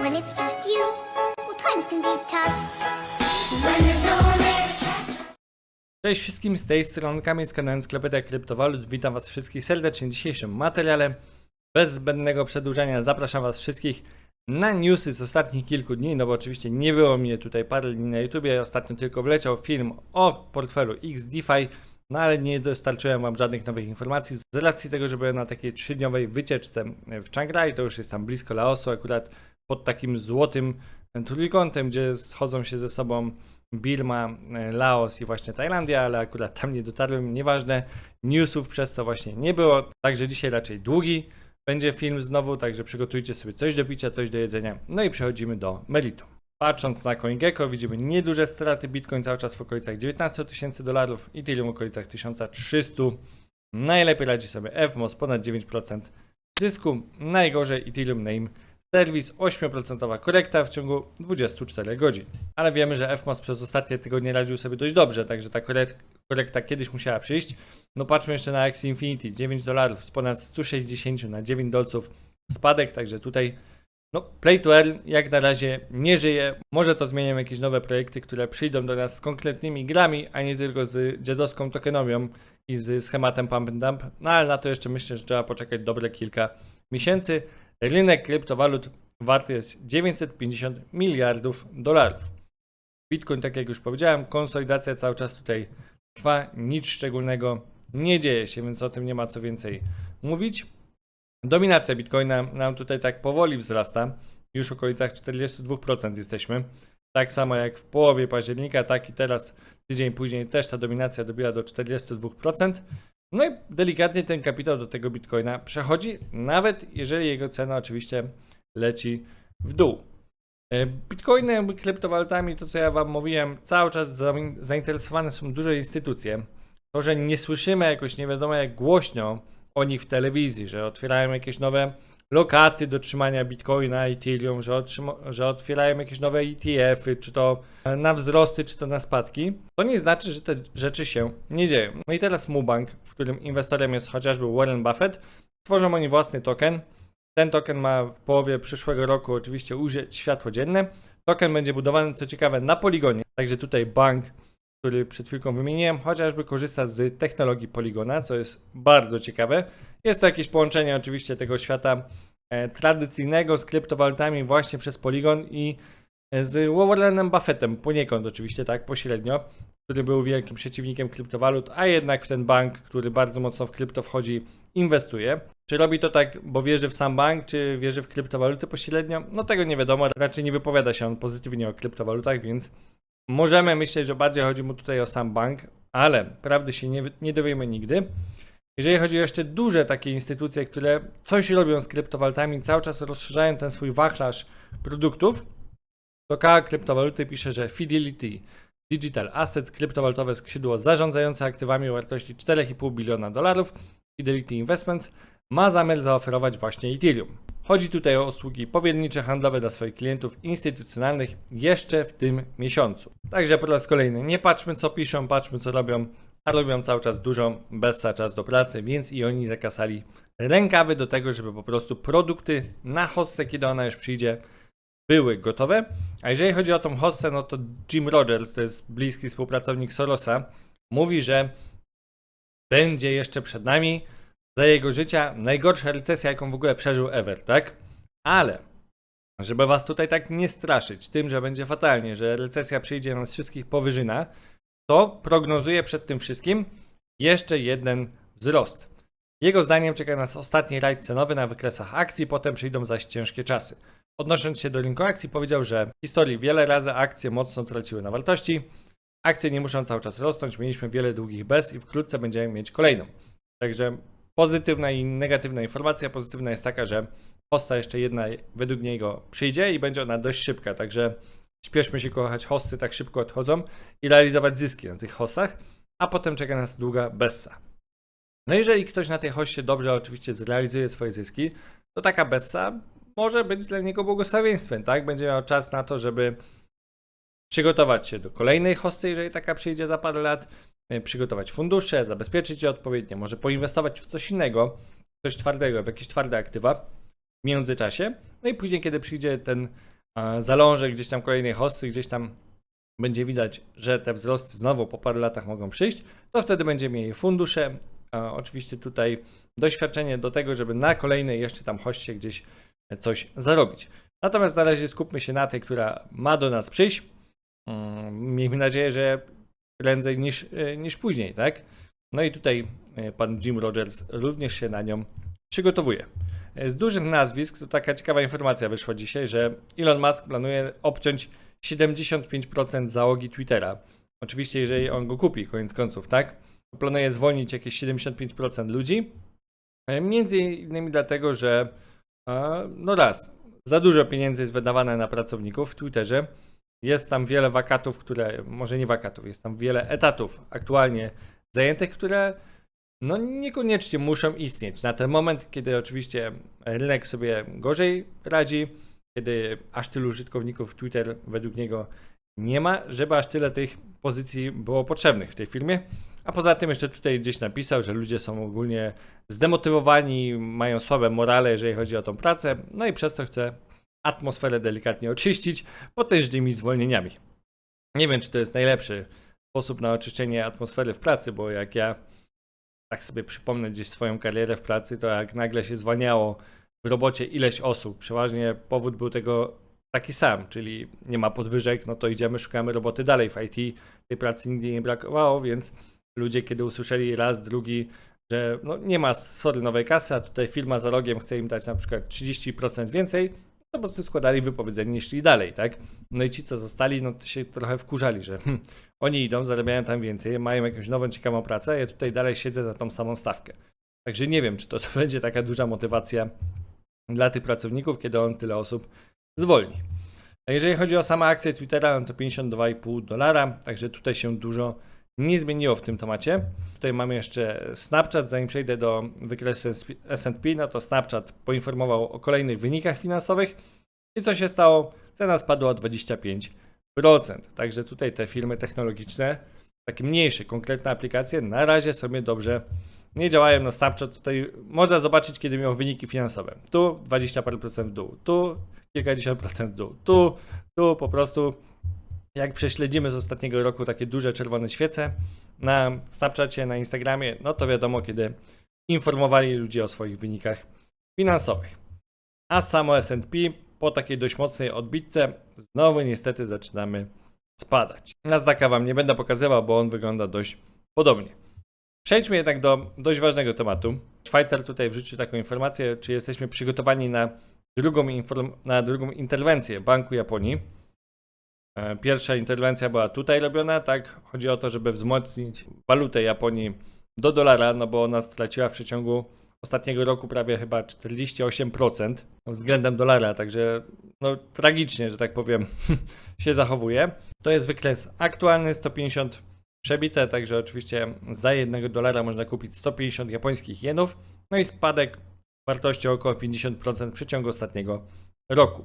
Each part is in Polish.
when it's just you, well, times can be tough. When there's no one there Cześć wszystkim, z tej strony Kamil z kanałem Sklepedia Kryptowalut. Witam Was wszystkich serdecznie w dzisiejszym materiale. Bez zbędnego przedłużania zapraszam Was wszystkich na newsy z ostatnich kilku dni, no bo oczywiście nie było mnie tutaj parę dni na YouTubie. Ostatnio tylko wleciał film o portfelu XDeFi, no ale nie dostarczyłem Wam żadnych nowych informacji z racji tego, że byłem na takiej trzydniowej wycieczce w Chiang Rai, to już jest tam blisko Laosu, akurat pod takim złotym trójkątem, gdzie schodzą się ze sobą Birma, e, Laos i właśnie Tajlandia, ale akurat tam nie dotarłem, nieważne, newsów przez to właśnie nie było, także dzisiaj raczej długi będzie film znowu, także przygotujcie sobie coś do picia, coś do jedzenia, no i przechodzimy do meritum. Patrząc na CoinGecko widzimy nieduże straty, Bitcoin cały czas w okolicach 19 tysięcy dolarów, Ethereum w okolicach 1300, najlepiej radzi sobie FMOS, ponad 9% zysku, najgorzej Ethereum Name Serwis 8% korekta w ciągu 24 godzin. Ale wiemy, że FMOS przez ostatnie tygodnie radził sobie dość dobrze, także ta korek- korekta kiedyś musiała przyjść. No patrzmy jeszcze na Axie Infinity, 9 dolarów z ponad 160 na 9 dolców spadek, także tutaj no, Play to Earn jak na razie nie żyje. Może to zmienią jakieś nowe projekty, które przyjdą do nas z konkretnymi grami, a nie tylko z dziadowską tokenomią i z schematem Pump and Dump. No ale na to jeszcze myślę, że trzeba poczekać dobre kilka miesięcy. Rynek kryptowalut warty jest 950 miliardów dolarów. Bitcoin, tak jak już powiedziałem, konsolidacja cały czas tutaj trwa, nic szczególnego nie dzieje się, więc o tym nie ma co więcej mówić. Dominacja Bitcoina nam tutaj tak powoli wzrasta, już w okolicach 42% jesteśmy. Tak samo jak w połowie października, tak i teraz tydzień później też ta dominacja dobiła do 42%. No i delikatnie ten kapitał do tego bitcoina przechodzi, nawet jeżeli jego cena oczywiście leci w dół. E, Bitcoinem, kryptowalutami, to co ja Wam mówiłem, cały czas za- zainteresowane są duże instytucje. To, że nie słyszymy jakoś nie wiadomo jak głośno o nich w telewizji, że otwierają jakieś nowe lokaty do trzymania bitcoina, Ethereum, że, że otwierają jakieś nowe ETF-y, czy to na wzrosty, czy to na spadki, to nie znaczy, że te rzeczy się nie dzieją. No i teraz Mubank, w którym inwestorem jest chociażby Warren Buffett, tworzą oni własny token. Ten token ma w połowie przyszłego roku oczywiście ujrzeć światło dzienne. Token będzie budowany, co ciekawe, na poligonie. Także tutaj bank, który przed chwilką wymieniłem, chociażby korzysta z technologii Poligona, co jest bardzo ciekawe. Jest to jakieś połączenie oczywiście tego świata e, tradycyjnego z kryptowalutami właśnie przez Polygon i e, z Warrenem Buffettem, poniekąd oczywiście tak, pośrednio, który był wielkim przeciwnikiem kryptowalut, a jednak w ten bank, który bardzo mocno w krypto wchodzi, inwestuje. Czy robi to tak, bo wierzy w sam bank, czy wierzy w kryptowaluty pośrednio? No tego nie wiadomo, raczej nie wypowiada się on pozytywnie o kryptowalutach, więc możemy myśleć, że bardziej chodzi mu tutaj o sam bank, ale prawdy się nie, nie dowiemy nigdy. Jeżeli chodzi o jeszcze duże takie instytucje, które coś robią z kryptowalutami, cały czas rozszerzają ten swój wachlarz produktów, to KA Kryptowaluty pisze, że Fidelity Digital Assets, kryptowalutowe skrzydło zarządzające aktywami o wartości 4,5 biliona dolarów, Fidelity Investments, ma zamiar zaoferować właśnie Ethereum. Chodzi tutaj o usługi powiernicze handlowe dla swoich klientów instytucjonalnych jeszcze w tym miesiącu. Także po raz kolejny nie patrzmy co piszą, patrzmy co robią, a robią cały czas dużo, bez za czas do pracy, więc i oni zakasali rękawy do tego, żeby po prostu produkty na hostę, kiedy ona już przyjdzie, były gotowe. A jeżeli chodzi o tą hostę, no to Jim Rogers, to jest bliski współpracownik Sorosa, mówi, że będzie jeszcze przed nami za jego życia najgorsza recesja, jaką w ogóle przeżył ever, tak? Ale, żeby was tutaj tak nie straszyć tym, że będzie fatalnie, że recesja przyjdzie nas wszystkich po wyżynach, to prognozuje przed tym wszystkim jeszcze jeden wzrost. Jego zdaniem czeka nas ostatni rajd cenowy na wykresach akcji, potem przyjdą zaś ciężkie czasy. Odnosząc się do rynku akcji, powiedział, że w historii wiele razy akcje mocno traciły na wartości. Akcje nie muszą cały czas rosnąć, mieliśmy wiele długich bez i wkrótce będziemy mieć kolejną. Także pozytywna i negatywna informacja. Pozytywna jest taka, że hosta jeszcze jedna według niego przyjdzie i będzie ona dość szybka, także śpieszmy się kochać hosty, tak szybko odchodzą i realizować zyski na tych hostach, a potem czeka nas długa bessa. No jeżeli ktoś na tej hoście dobrze oczywiście zrealizuje swoje zyski, to taka bessa może być dla niego błogosławieństwem, tak? Będzie miał czas na to, żeby przygotować się do kolejnej hosty, jeżeli taka przyjdzie za parę lat, przygotować fundusze, zabezpieczyć je odpowiednio, może poinwestować w coś innego, coś twardego, w jakieś twarde aktywa w międzyczasie. No i później, kiedy przyjdzie ten e, zalążek gdzieś tam kolejnej hosty, gdzieś tam będzie widać, że te wzrosty znowu po paru latach mogą przyjść, to wtedy będziemy mieli fundusze, a oczywiście tutaj doświadczenie do tego, żeby na kolejnej jeszcze tam hoście gdzieś coś zarobić. Natomiast na razie skupmy się na tej, która ma do nas przyjść. Mm, Miejmy nadzieję, że prędzej niż, e, niż później, tak? No i tutaj e, pan Jim Rogers również się na nią przygotowuje. E, Z dużych nazwisk to taka ciekawa informacja wyszła dzisiaj, że Elon Musk planuje obciąć 75% załogi Twittera. Oczywiście, jeżeli on go kupi, koniec końców, tak? Planuje zwolnić jakieś 75% ludzi. Między innymi dlatego, że no raz, za dużo pieniędzy jest wydawane na pracowników w Twitterze. Jest tam wiele wakatów, które, może nie wakatów, jest tam wiele etatów aktualnie zajętych, które no niekoniecznie muszą istnieć. Na ten moment, kiedy oczywiście rynek sobie gorzej radzi, kiedy aż tylu użytkowników Twitter według niego nie ma, żeby aż tyle tych pozycji było potrzebnych w tej firmie. A poza tym jeszcze tutaj gdzieś napisał, że ludzie są ogólnie zdemotywowani, mają słabe morale, jeżeli chodzi o tą pracę, no i przez to chce atmosferę delikatnie oczyścić potężnymi zwolnieniami. Nie wiem, czy to jest najlepszy sposób na oczyszczenie atmosfery w pracy, bo jak ja tak sobie przypomnę gdzieś swoją karierę w pracy, to jak nagle się zwalniało w robocie ileś osób, przeważnie powód był tego taki sam, czyli nie ma podwyżek, no to idziemy, szukamy roboty dalej w IT, tej pracy nigdy nie brakowało, więc ludzie kiedy usłyszeli raz, drugi, że no nie ma sorry nowej kasy, a tutaj firma za rogiem chce im dać na przykład 30% więcej, to po prostu składali wypowiedzenie i szli dalej, tak? No i ci, co zostali, no to się trochę wkurzali, że hm, oni idą, zarabiają tam więcej, mają jakąś nową, ciekawą pracę, a ja tutaj dalej siedzę za tą samą stawkę. Także nie wiem, czy to, to będzie taka duża motywacja dla tych pracowników, kiedy on tyle osób zwolni. A jeżeli chodzi o samą akcję Twittera, no to 52,5 dolara, także tutaj się dużo nie zmieniło w tym temacie. Tutaj mamy jeszcze Snapchat, zanim przejdę do wykresu S&P, no to Snapchat poinformował o kolejnych wynikach finansowych i co się stało? Cena spadła o 25%. Także tutaj te firmy technologiczne, takie mniejsze, konkretne aplikacje na razie sobie dobrze nie działają. No Snapchat tutaj można zobaczyć, kiedy miał wyniki finansowe. Tu 20 parę procent w dół, tu kilkadziesiąt procent w dół, tu, tu po prostu jak prześledzimy z ostatniego roku takie duże czerwone świece na Snapchacie, na Instagramie, no to wiadomo, kiedy informowali ludzi o swoich wynikach finansowych. A samo S&P po takiej dość mocnej odbitce znowu niestety zaczynamy spadać. Nasdaqa wam nie będę pokazywał, bo on wygląda dość podobnie. Przejdźmy jednak do dość ważnego tematu. Szwajcar tutaj wrzucił taką informację, czy jesteśmy przygotowani na drugą, na drugą interwencję Banku Japonii. E, Pierwsza interwencja była tutaj robiona, tak? Chodzi o to, żeby wzmocnić walutę Japonii do dolara, no bo ona straciła w przeciągu ostatniego roku prawie chyba 48% względem dolara, także no tragicznie, że tak powiem, się zachowuje. To jest wykres aktualny 150 przebite, także oczywiście za jednego dolara można kupić 150 japońskich jenów, no i spadek wartości około 50% w przeciągu ostatniego roku.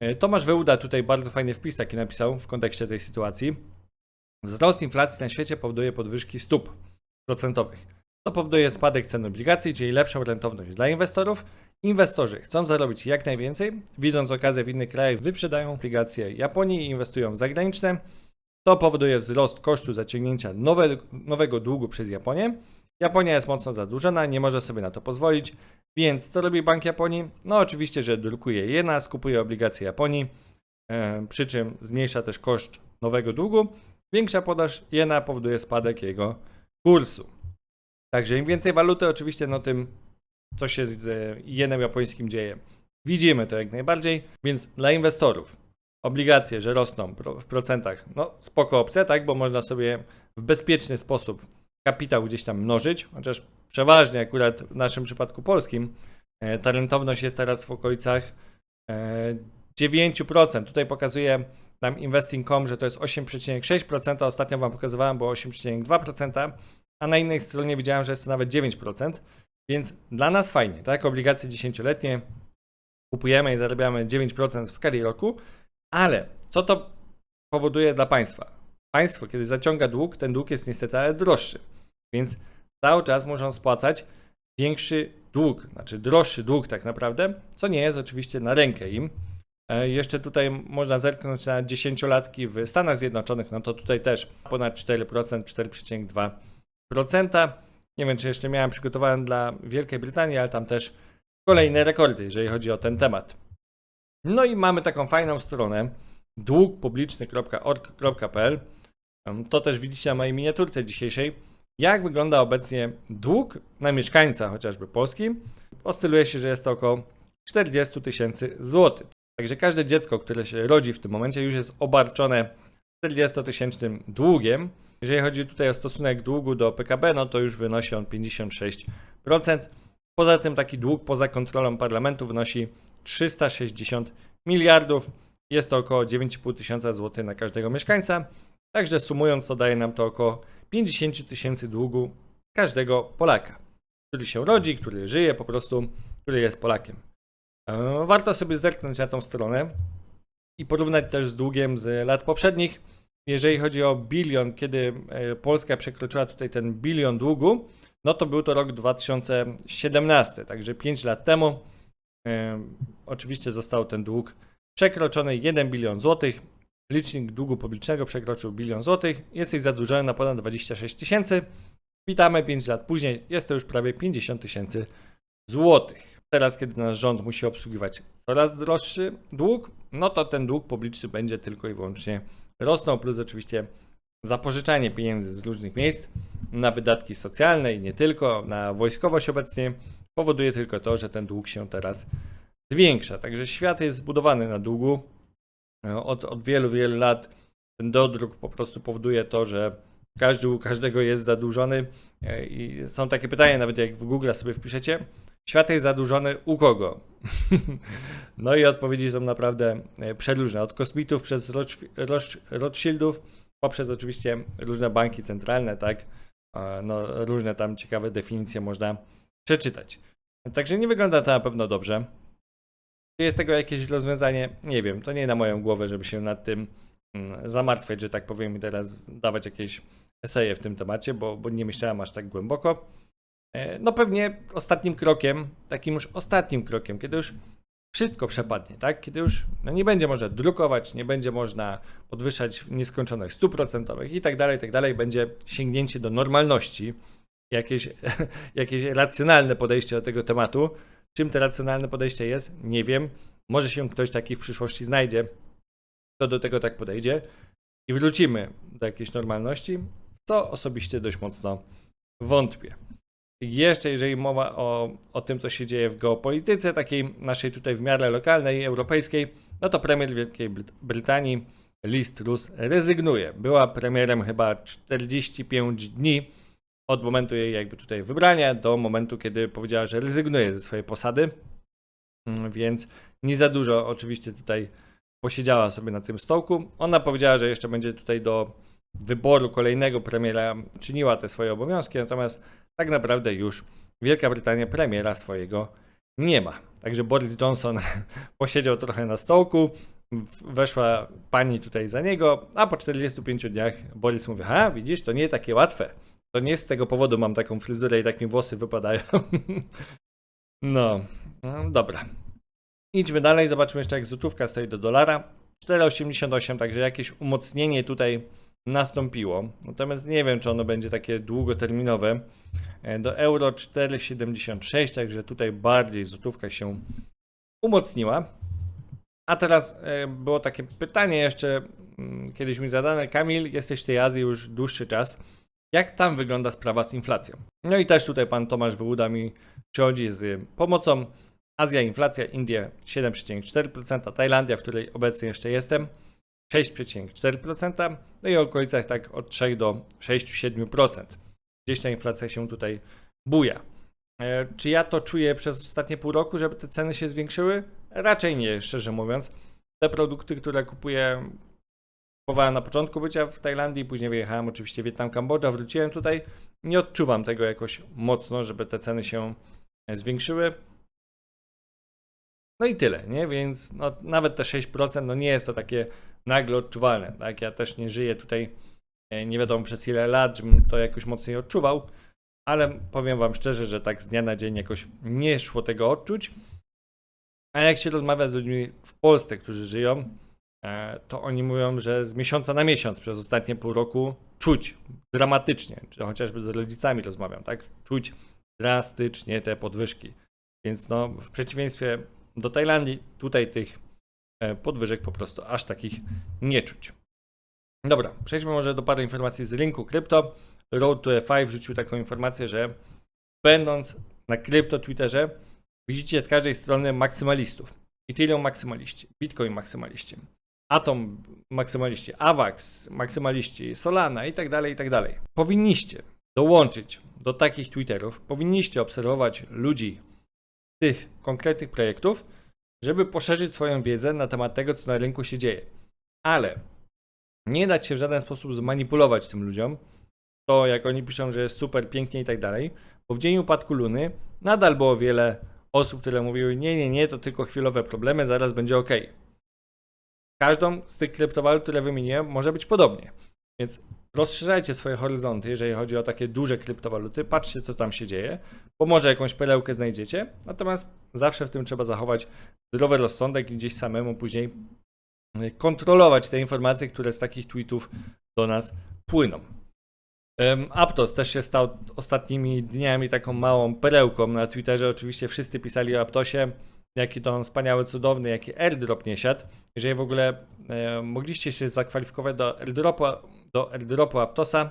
E, Tomasz Wyuda tutaj bardzo fajny wpis taki napisał w kontekście tej sytuacji. Wzrost inflacji na świecie powoduje podwyżki stóp procentowych. To powoduje spadek cen obligacji, czyli lepszą rentowność dla inwestorów. Inwestorzy chcą zarobić jak najwięcej, widząc okazję w innych krajach, wyprzedają obligacje Japonii i inwestują w zagraniczne. To powoduje wzrost kosztu zaciągnięcia nowe, nowego długu przez Japonię. Japonia jest mocno zadłużona, nie może sobie na to pozwolić, więc co robi Bank Japonii? No oczywiście, że drukuje jena, skupuje obligacje Japonii, e, przy czym zmniejsza też koszt nowego długu. Większa podaż jena powoduje spadek jego kursu. Także im więcej waluty, oczywiście, no tym co się z e, jenem japońskim dzieje. Widzimy to jak najbardziej, więc dla inwestorów obligacje, że rosną w procentach, no spoko opcja, tak, bo można sobie w bezpieczny sposób kapitał gdzieś tam mnożyć, chociaż przeważnie akurat w naszym przypadku polskim e, ta rentowność jest teraz w okolicach e, 9%. Tutaj pokazuje nam investing.com, że to jest 8,6%, ostatnio Wam pokazywałem, było 8,2%, a na innej stronie widziałem, że jest to nawet 9%, więc dla nas fajnie, tak? Obligacje 10-letnie kupujemy i zarabiamy 9% w skali roku, ale co to powoduje dla państwa? Państwo, kiedy zaciąga dług, ten dług jest niestety ale droższy, więc cały czas muszą spłacać większy dług, znaczy droższy dług tak naprawdę, co nie jest oczywiście na rękę im. E, Jeszcze tutaj można zerknąć na dziesięciolatki w Stanach Zjednoczonych, no to tutaj też ponad 4%, 4,2%. Nie wiem, czy jeszcze miałem przygotowane dla Wielkiej Brytanii, ale tam też kolejne rekordy, jeżeli chodzi o ten temat. No i mamy taką fajną stronę długpubliczny.org.pl. To też widzicie na mojej miniaturce dzisiejszej. Jak wygląda obecnie dług na mieszkańca chociażby Polski? Ostyluje się, że jest to około 40 tysięcy złotych. Także każde dziecko, które się rodzi w tym momencie, już jest obarczone 40-tysięcznym długiem. Jeżeli chodzi tutaj o stosunek długu do PKB, no to już wynosi on 56%. Poza tym taki dług poza kontrolą parlamentu wynosi 360 miliardów. Jest to około 9,5 tysiąca złotych na każdego mieszkańca. Także sumując to daje nam to około 50 tysięcy długu każdego Polaka, który się rodzi, który żyje po prostu, który jest Polakiem. E, Warto sobie zerknąć na tą stronę i porównać też z długiem z lat poprzednich. Jeżeli chodzi o bilion, kiedy e, Polska przekroczyła tutaj ten bilion długu, no to był to rok 2017, także 5 lat temu. E, oczywiście został ten dług przekroczony 1 bilion złotych. Licznik długu publicznego przekroczył bilion złotych. Jesteś zadłużony na ponad 26 tysięcy. Witamy 5 lat później, jest to już prawie 50 tysięcy złotych. Teraz, kiedy nasz rząd musi obsługiwać coraz droższy dług, no to ten dług publiczny będzie tylko i wyłącznie rosnął, plus oczywiście zapożyczanie pieniędzy z różnych miejsc na wydatki socjalne i nie tylko, na wojskowość obecnie powoduje tylko to, że ten dług się teraz zwiększa. Także świat jest zbudowany na długu. E, Od, od wielu, wielu lat ten dodruk po prostu powoduje to, że każdy u każdego jest zadłużony E, i są takie pytania, nawet jak w Google sobie wpiszecie, świat jest zadłużony u kogo? no i odpowiedzi są naprawdę e, przeróżne, od kosmitów przez Rothsch- Rothsch- Rothschildów, poprzez oczywiście różne banki centralne, tak? E, No, różne tam ciekawe definicje można przeczytać. Także nie wygląda to na pewno dobrze. Czy jest tego jakieś rozwiązanie? Nie wiem. To nie na moją głowę, żeby się nad tym mm, zamartwiać, że tak powiem, i teraz dawać jakieś eseje w tym temacie, bo, bo nie myślałem aż tak głęboko. E, No pewnie ostatnim krokiem, takim już ostatnim krokiem, kiedy już wszystko przepadnie, tak? Kiedy już no nie będzie można drukować, nie będzie można podwyższać nieskończonych stóp procentowych i tak dalej, tak dalej, będzie sięgnięcie do normalności, jakieś, jakieś racjonalne podejście do tego tematu. Czym to racjonalne podejście jest? Nie wiem. Może się ktoś taki w przyszłości znajdzie, kto do tego tak podejdzie i wrócimy do jakiejś normalności, co osobiście dość mocno wątpię. Jeszcze jeżeli mowa o, o tym, co się dzieje w geopolityce, takiej naszej tutaj w miarę lokalnej, europejskiej, no to premier Wielkiej Bryt- Brytanii, Liz Truss, rezygnuje. Była premierem chyba 45 dni od momentu jej jakby tutaj wybrania do momentu, kiedy powiedziała, że rezygnuje ze swojej posady. Mm, Więc nie za dużo oczywiście tutaj posiedziała sobie na tym stołku. Ona powiedziała, że jeszcze będzie tutaj do wyboru kolejnego premiera czyniła te swoje obowiązki, natomiast tak naprawdę już Wielka Brytania premiera swojego nie ma. Także Boris Johnson posiedział trochę na stołku, weszła pani tutaj za niego, a po 45 dniach Boris mówi, ha widzisz, to nie takie łatwe. To nie z tego powodu mam taką fryzurę i tak mi włosy wypadają. no, no, dobra. Idźmy dalej, zobaczmy jeszcze jak złotówka stoi do dolara. 4,88, także jakieś umocnienie tutaj nastąpiło. Natomiast nie wiem, czy ono będzie takie długoterminowe. E, Do euro 4,76, także tutaj bardziej złotówka się umocniła. A teraz e, było takie pytanie jeszcze mm, kiedyś mi zadane. Kamil, jesteś w tej Azji już dłuższy czas. Jak tam wygląda sprawa z inflacją? No i też tutaj pan Tomasz Wyłuda mi przychodzi z pomocą. Azja, inflacja, Indie 7,4%, Tajlandia, w której obecnie jeszcze jestem, 6,4%, no i w okolicach tak od 3 do 6-7%. Gdzieś ta inflacja się tutaj buja. E, Czy ja to czuję przez ostatnie pół roku, żeby te ceny się zwiększyły? Raczej nie, szczerze mówiąc. Te produkty, które kupuję, kupowałem na początku bycia w Tajlandii, później wyjechałem oczywiście Wietnam, Kambodża, wróciłem tutaj. Nie odczuwam tego jakoś mocno, żeby te ceny się e, zwiększyły. No i tyle, nie? Więc no, nawet te 6% no nie jest to takie nagle odczuwalne. Tak? Ja też nie żyję tutaj e, nie wiadomo przez ile lat, żebym to jakoś mocniej odczuwał, ale powiem Wam szczerze, że tak z dnia na dzień jakoś nie szło tego odczuć. A jak się rozmawia z ludźmi w Polsce, którzy żyją, to oni mówią, że z miesiąca na miesiąc przez ostatnie pół roku czuć dramatycznie, czy chociażby z rodzicami rozmawiam, tak? Czuć drastycznie te podwyżki. Więc no, w przeciwieństwie do Tajlandii, tutaj tych e, podwyżek po prostu aż takich nie czuć. Dobra, przejdźmy może do paru informacji z rynku krypto. Road to F5 wrzucił taką informację, że będąc na krypto Twitterze, widzicie z każdej strony maksymalistów. Ethereum maksymaliści, Bitcoin maksymaliści, Atom maksymaliści, AVAX maksymaliści, Solana i tak dalej, i tak dalej. Powinniście dołączyć do takich Twitterów, powinniście obserwować ludzi tych konkretnych projektów, żeby poszerzyć swoją wiedzę na temat tego, co na rynku się dzieje. Ale nie dać się w żaden sposób zmanipulować tym ludziom, to jak oni piszą, że jest super, pięknie i tak dalej, bo w dzień upadku Luny nadal było wiele osób, które mówiły, nie, nie, nie, to tylko chwilowe problemy, zaraz będzie ok. Każdą z tych kryptowalut, które wymieniłem, może być podobnie. Więc rozszerzajcie swoje horyzonty, jeżeli chodzi o takie duże kryptowaluty, patrzcie, co tam się dzieje, bo może jakąś perełkę znajdziecie, natomiast zawsze w tym trzeba zachować zdrowy rozsądek i gdzieś samemu później y, kontrolować te informacje, które z takich tweetów do nas płyną. Aptos też się stał ostatnimi dniami taką małą perełką na Twitterze. Oczywiście wszyscy pisali o Aptosie, jaki to on wspaniały, cudowny, jaki airdrop nie siadł. Jeżeli w ogóle e, mogliście się zakwalifikować do airdropu, do airdropu Aptosa,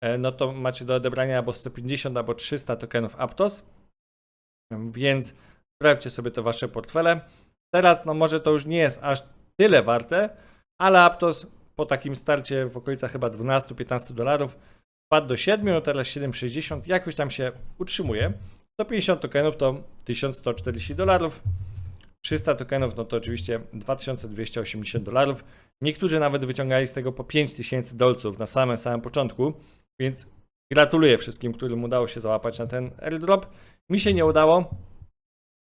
e, no to macie do odebrania albo 150 albo 300 tokenów Aptos. Em, Więc sprawdźcie sobie to wasze portfele. Teraz no może to już nie jest aż tyle warte, ale Aptos po takim starcie w okolicach chyba 12-15 dolarów Padł do 7, no teraz 7,60, jakoś tam się utrzymuje. 150 tokenów to 1140 dolarów. 300 tokenów no to oczywiście 2280 dolarów. Niektórzy nawet wyciągali z tego po 5000 dolców na samym samym początku, więc gratuluję wszystkim, którym udało się załapać na ten airdrop. Mi się nie udało,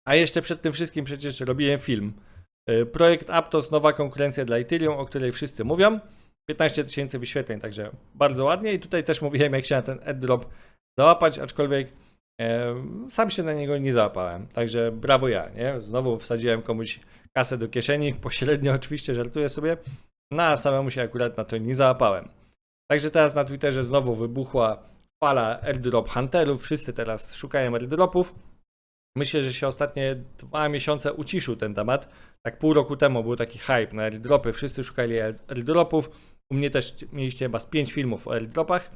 a jeszcze przed tym wszystkim przecież robiłem film. Y, Projekt Aptos, nowa konkurencja dla Ethereum, o której wszyscy mówią. 15 tysięcy wyświetleń, także bardzo ładnie. I tutaj też mówiłem, jak się na ten airdrop załapać, aczkolwiek e, sam się na niego nie załapałem. Także brawo ja, nie? Znowu wsadziłem komuś kasę do kieszeni, pośrednio oczywiście, żartuję sobie, no a samemu się akurat na to nie załapałem. Także teraz na Twitterze znowu wybuchła fala airdrop hunterów, wszyscy teraz szukają airdropów. Myślę, że się ostatnie dwa miesiące uciszył ten temat. Tak pół roku temu był taki hype na airdropy, wszyscy szukali airdropów. U mnie też mieliście chyba z 5 filmów o airdropach.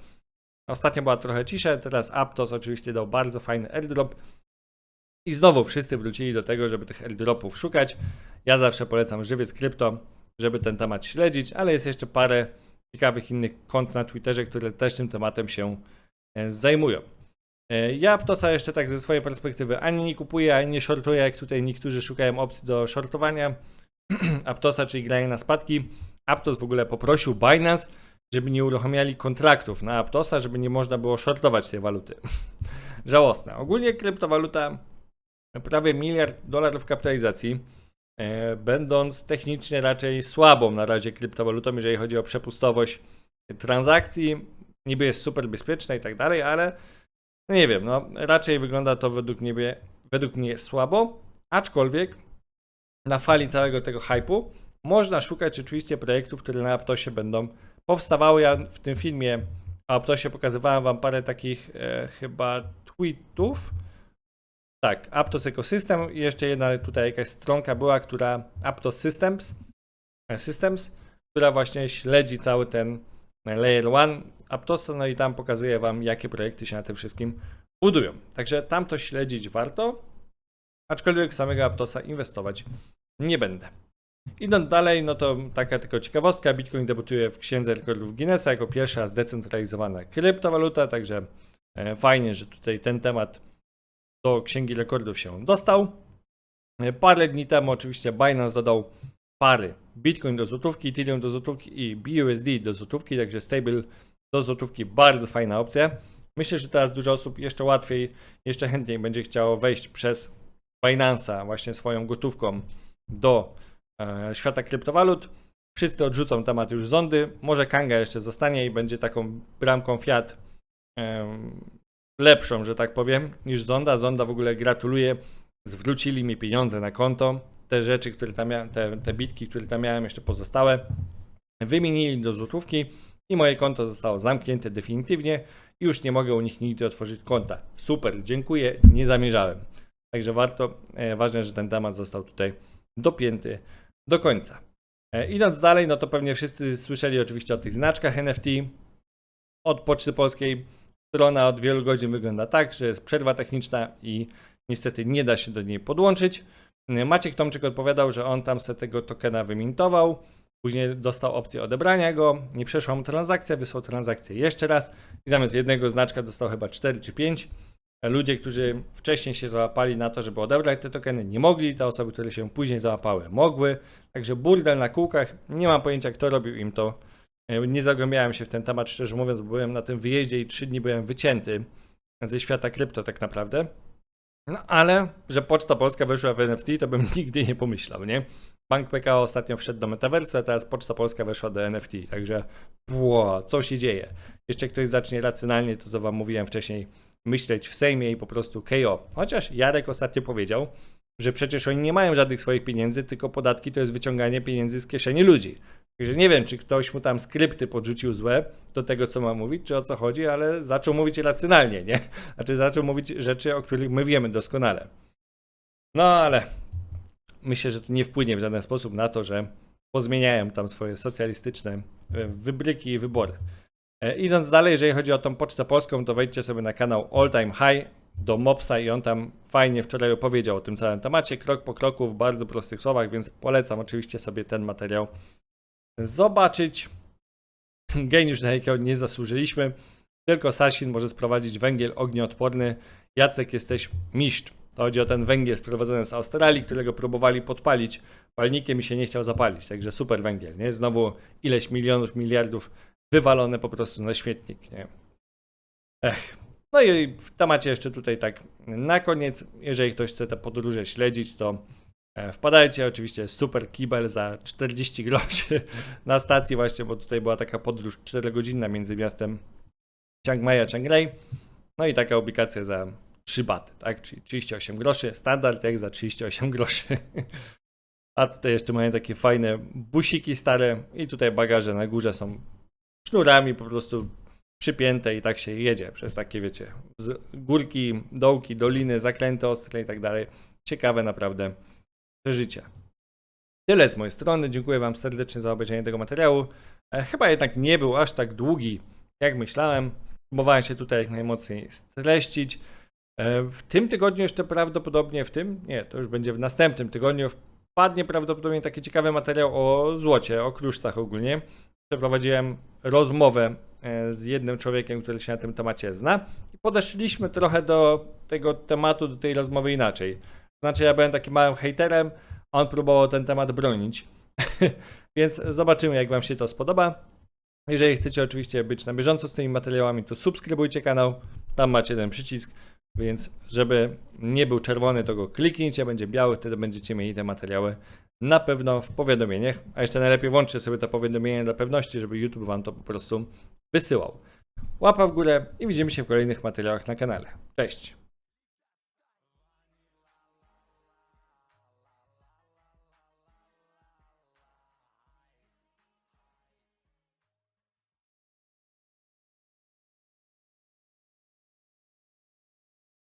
Ostatnio była trochę cisza, teraz Aptos oczywiście dał bardzo fajny airdrop. I znowu wszyscy wrócili do tego, żeby tych airdropów szukać. Ja zawsze polecam Żywiec Krypto, żeby ten temat śledzić, ale jest jeszcze parę ciekawych innych kont na Twitterze, które też tym tematem się e, zajmują. E, Ja Aptosa jeszcze tak ze swojej perspektywy ani nie kupuję, ani nie shortuję, jak tutaj niektórzy szukają opcji do shortowania Aptosa, czyli grania na spadki. Aptos w ogóle poprosił Binance, żeby nie uruchamiali kontraktów na Aptosa, żeby nie można było shortować tej waluty. Żałosne. Ogólnie kryptowaluta prawie miliard dolarów kapitalizacji, e, będąc technicznie raczej słabą na razie kryptowalutą, jeżeli chodzi o przepustowość transakcji. Niby jest super bezpieczna i tak dalej, ale no nie wiem, no raczej wygląda to według mnie, według mnie słabo, aczkolwiek na fali całego tego hypu można szukać rzeczywiście projektów, które na Aptosie będą powstawały. Ja w tym filmie Aptosie pokazywałem Wam parę takich e, chyba tweetów. Tak, Aptos Ecosystem i jeszcze jedna tutaj jakaś stronka była, która Aptos Systems, e, Systems, która właśnie śledzi cały ten Layer 1 Aptosa, no i tam pokazuje Wam, jakie projekty się na tym wszystkim budują. Także tam to śledzić warto, aczkolwiek samego Aptosa inwestować nie będę. Idąc dalej, no to taka tylko ciekawostka, Bitcoin debiutuje w Księdze Rekordów Guinnessa jako pierwsza zdecentralizowana kryptowaluta, także e, fajnie, że tutaj ten temat do Księgi Rekordów się dostał. E, Parę dni temu oczywiście Binance dodał pary Bitcoin do złotówki, Ethereum do złotówki i BUSD do złotówki, także stable do złotówki bardzo fajna opcja. Myślę, że teraz dużo osób jeszcze łatwiej, jeszcze chętniej będzie chciało wejść przez Binance'a właśnie swoją gotówką do świata kryptowalut. Wszyscy odrzucą temat już zondy. Może Kanga jeszcze zostanie i będzie taką bramką Fiat lepszą, że tak powiem, niż Zonda. Zonda w ogóle gratuluję. Zwrócili mi pieniądze na konto. te rzeczy, które tam miałem, te, te bitki, które tam miałem jeszcze pozostałe, wymienili do złotówki i moje konto zostało zamknięte definitywnie i już nie mogę u nich nigdy otworzyć konta. Super, dziękuję, nie zamierzałem. Także warto, e, ważne, że ten temat został tutaj dopięty do końca. E, idąc dalej, no to pewnie wszyscy słyszeli oczywiście o tych znaczkach NFT od Poczty Polskiej. Strona od wielu godzin wygląda tak, że jest przerwa techniczna i niestety nie da się do niej podłączyć. E, Maciek Tomczyk odpowiadał, że on tam sobie tego tokena wymintował, później dostał opcję odebrania go, nie przeszła mu transakcja, wysłał transakcję jeszcze raz i zamiast jednego znaczka dostał chyba 4 czy 5. Ludzie, którzy wcześniej się załapali na to, żeby odebrać te tokeny, nie mogli, te osoby, które się później załapały, mogły. Także burdel na kółkach, nie mam pojęcia, kto robił im to. E, Nie zagłębiałem się w ten temat, szczerze mówiąc, bo byłem na tym wyjeździe i 3 dni byłem wycięty ze świata krypto tak naprawdę. No ale, że Poczta Polska weszła w NFT, to bym nigdy nie pomyślał, nie? Bank PKO ostatnio wszedł do Metaverse, a teraz Poczta Polska weszła do NFT, także pło, co się dzieje? Jeszcze ktoś zacznie racjonalnie, to co wam mówiłem wcześniej, myśleć w Sejmie i po prostu KO. Chociaż Jarek ostatnio powiedział, że przecież oni nie mają żadnych swoich pieniędzy, tylko podatki to jest wyciąganie pieniędzy z kieszeni ludzi. Także nie wiem, czy ktoś mu tam skrypty podrzucił złe do tego, co ma mówić, czy o co chodzi, ale zaczął mówić racjonalnie, nie? Znaczy zaczął mówić rzeczy, o których my wiemy doskonale. No ale myślę, że to nie wpłynie w żaden sposób na to, że pozmieniają tam swoje socjalistyczne e, wybryki i wybory. E, Idąc dalej, jeżeli chodzi o tą Pocztę Polską, to wejdźcie sobie na kanał All Time High do Mopsa i on tam fajnie wczoraj opowiedział o tym całym temacie, krok po kroku, w bardzo prostych słowach, więc polecam oczywiście sobie ten materiał zobaczyć. Geniusz, na jakiego nie zasłużyliśmy. Tylko Sasin może sprowadzić węgiel ognioodporny. Jacek, jesteś mistrz. To chodzi o ten węgiel sprowadzony z Australii, którego próbowali podpalić palnikiem i się nie chciał zapalić. Także super węgiel, nie? Znowu ileś milionów, miliardów wywalone po prostu na śmietnik, nie? Ech. No i temacie jeszcze tutaj tak na koniec, jeżeli ktoś chce te podróże śledzić, to e, wpadajcie, oczywiście super kibel za 40 groszy na stacji właśnie, bo tutaj była taka podróż 4-godzinna między miastem Chiang Mai a Chiang Rai. No i taka aplikacja za 3 baty, tak? Czyli 38 groszy, standard jak za 38 groszy. A tutaj jeszcze mają takie fajne busiki stare i tutaj bagaże na górze są sznurami po prostu przypięte i tak się jedzie przez takie, wiecie, górki, dołki, doliny, zakręty ostre i tak dalej. Ciekawe naprawdę przeżycie. Tyle z mojej strony. Dziękuję Wam serdecznie za obejrzenie tego materiału. E, Chyba jednak nie był aż tak długi, jak myślałem. Próbowałem się tutaj jak najmocniej streścić. E, W tym tygodniu jeszcze prawdopodobnie, w tym, nie, to już będzie w następnym tygodniu, wpadnie prawdopodobnie taki ciekawy materiał o złocie, o kruszcach ogólnie. Przeprowadziłem rozmowę e, z jednym człowiekiem, który się na tym temacie zna i podeszliśmy trochę do tego tematu, do tej rozmowy inaczej. Znaczy ja byłem takim małym hejterem, a on próbował ten temat bronić. Więc zobaczymy, jak Wam się to spodoba. Jeżeli chcecie oczywiście być na bieżąco z tymi materiałami, to subskrybujcie kanał. Tam macie ten przycisk, więc żeby nie był czerwony, to go kliknijcie, będzie biały, wtedy będziecie mieli te materiały na pewno w powiadomieniach. A jeszcze najlepiej włączcie sobie te powiadomienia dla pewności, żeby YouTube Wam to po prostu wysyłał. Łapa w górę i widzimy się w kolejnych materiałach na kanale. Cześć!